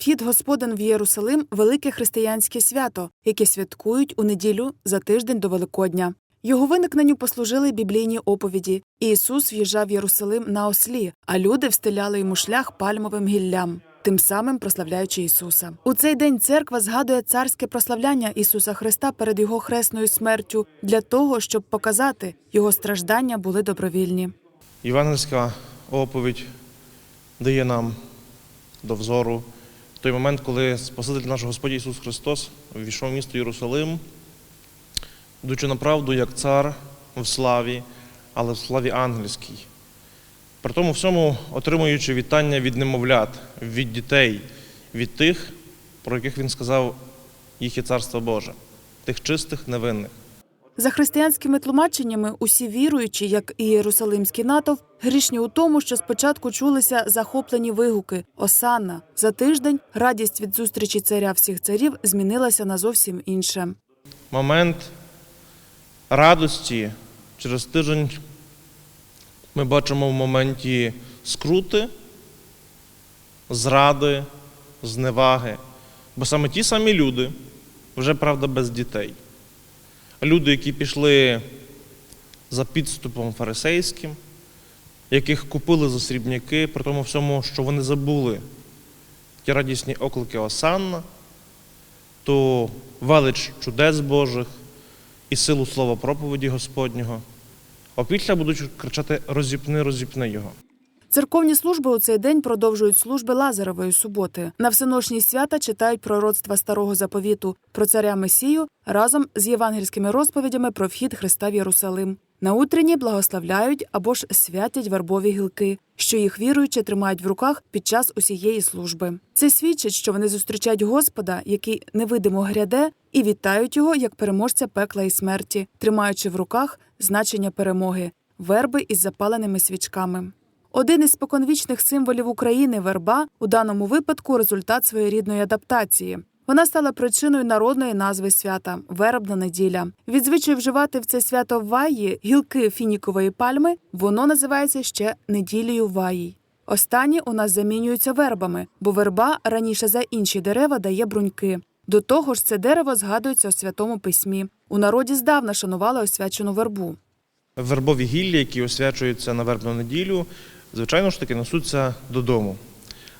Вхід Господен в Єрусалим велике християнське свято, яке святкують у неділю за тиждень до Великодня. Його виникненню послужили біблійні оповіді. Ісус в'їжджав в Єрусалим на ослі, а люди встиляли йому шлях пальмовим гіллям, тим самим прославляючи Ісуса. У цей день церква згадує царське прославляння Ісуса Христа перед його хресною смертю для того, щоб показати, його страждання були добровільні. Євангельська оповідь дає нам до взору той момент, коли Спаситель наш Господь Ісус Христос ввійшов в місто Єрусалим, йдучи на правду як цар в славі, але в славі ангельській. При тому всьому отримуючи вітання від немовлят, від дітей, від тих, про яких він сказав, їх є царство Боже, тих чистих, невинних. За християнськими тлумаченнями, усі віруючі, як і єрусалимський натовп, грішні у тому, що спочатку чулися захоплені вигуки Осанна. За тиждень радість від зустрічі царя всіх царів змінилася на зовсім інше. момент радості через тиждень ми бачимо в моменті скрути, зради, зневаги. Бо саме ті самі люди, вже правда без дітей. Люди, які пішли за підступом фарисейським, яких купили за срібняки, при тому всьому, що вони забули ті радісні оклики Осанна, то велич чудес Божих і силу слова проповіді Господнього. Опісля будуть кричати розіпни, розіпни його. Церковні служби у цей день продовжують служби Лазарової суботи. На всеношні свята читають пророцтва старого заповіту про царя Месію разом з євангельськими розповідями про вхід Христа в Єрусалим. На утренні благословляють або ж святять вербові гілки, що їх віруючи тримають в руках під час усієї служби. Це свідчить, що вони зустрічають Господа, який невидимо гряде, і вітають його як переможця пекла і смерті, тримаючи в руках значення перемоги верби із запаленими свічками. Один із споконвічних символів України верба у даному випадку результат своєрідної адаптації. Вона стала причиною народної назви свята вербна неділя. Від звичаю вживати в це свято ваї гілки фінікової пальми воно називається ще неділею ваїй. Останні у нас замінюються вербами, бо верба раніше за інші дерева дає бруньки. До того ж, це дерево згадується у святому письмі. У народі здавна шанували освячену вербу. Вербові гілля, які освячуються на вербну неділю, звичайно ж таки несуться додому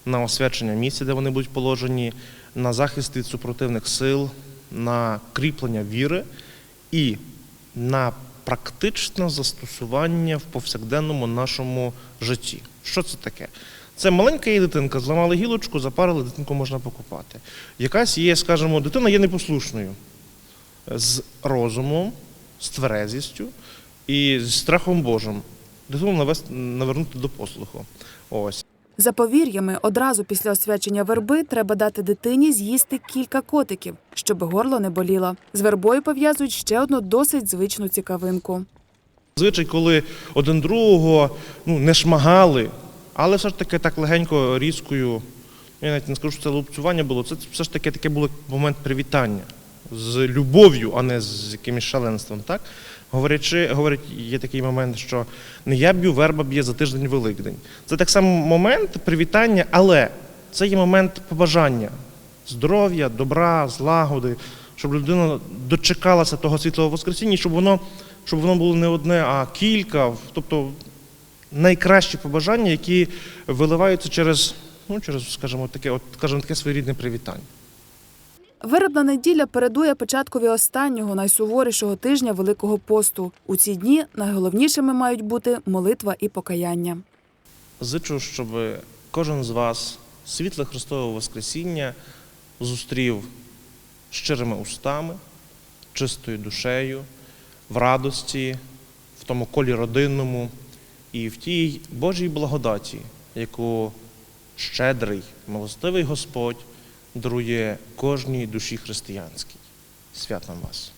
на освячення місця, де вони будуть положені, на захист від супротивних сил, на кріплення віри і на практичне застосування в повсякденному нашому житті. Що це таке? Це маленька є дитинка, зламали гілочку, запарили, дитинку можна покупати. Якась є, скажімо, дитина є непослушною з розумом, з тверезістю і з страхом Божим. Дитину навести, навернути до послуху. Ось. За повір'ями, одразу після освячення верби треба дати дитині з'їсти кілька котиків, щоб горло не боліло. З вербою пов'язують ще одну досить звичну цікавинку. Звичай, коли один другого ну, не шмагали, але все ж таки так легенько різкою, я навіть не скажу, що це лупцювання було, це все ж таки таке було момент привітання з любов'ю, а не з якимось шаленством. Так? Говорячи, говорить, є такий момент, що не я б'ю, верба б'є за тиждень Великдень. Це так само момент привітання, але це є момент побажання здоров'я, добра, злагоди, щоб людина дочекалася того світлого Воскресіння, щоб воно, щоб воно було не одне, а кілька. Тобто найкращі побажання, які виливаються через, ну, через скажімо, таке, от, скажімо, таке своєрідне привітання. Вербна неділя передує початкові останнього найсуворішого тижня Великого посту. У ці дні найголовнішими мають бути молитва і покаяння. Зичу, щоб кожен з вас світле Христове Воскресіння зустрів щирими устами, чистою душею, в радості, в тому колі родинному і в тій Божій благодаті, яку щедрий, милостивий Господь дарує кожній душі християнській. Свят нам вас!